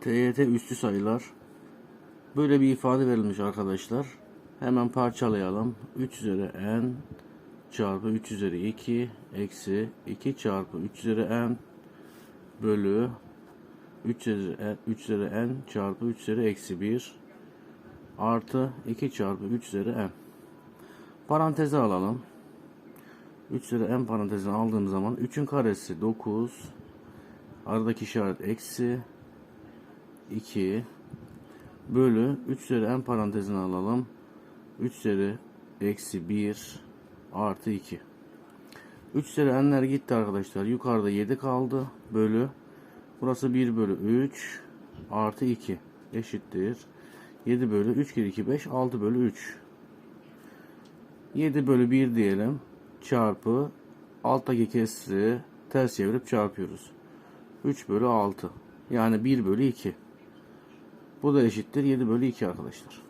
TYT üstü sayılar. Böyle bir ifade verilmiş arkadaşlar. Hemen parçalayalım. 3 üzeri n çarpı 3 üzeri 2 eksi 2 çarpı 3 üzeri n bölü 3 üzeri n, 3 üzeri n çarpı 3 üzeri eksi 1 artı 2 çarpı 3 üzeri n. Paranteze alalım. 3 üzeri n parantezini aldığım zaman 3'ün karesi 9 aradaki işaret eksi 2 bölü 3 üzeri n parantezini alalım. 3 üzeri eksi 1 artı 2. 3 üzeri n'ler gitti arkadaşlar. Yukarıda 7 kaldı. Bölü. Burası 1 bölü 3 artı 2 eşittir. 7 bölü 3 kere 2 5 6 bölü 3. 7 bölü 1 diyelim. Çarpı alttaki kesri ters çevirip çarpıyoruz. 3 bölü 6. Yani 1 bölü 2. Bu da eşittir 7 bölü 2 arkadaşlar.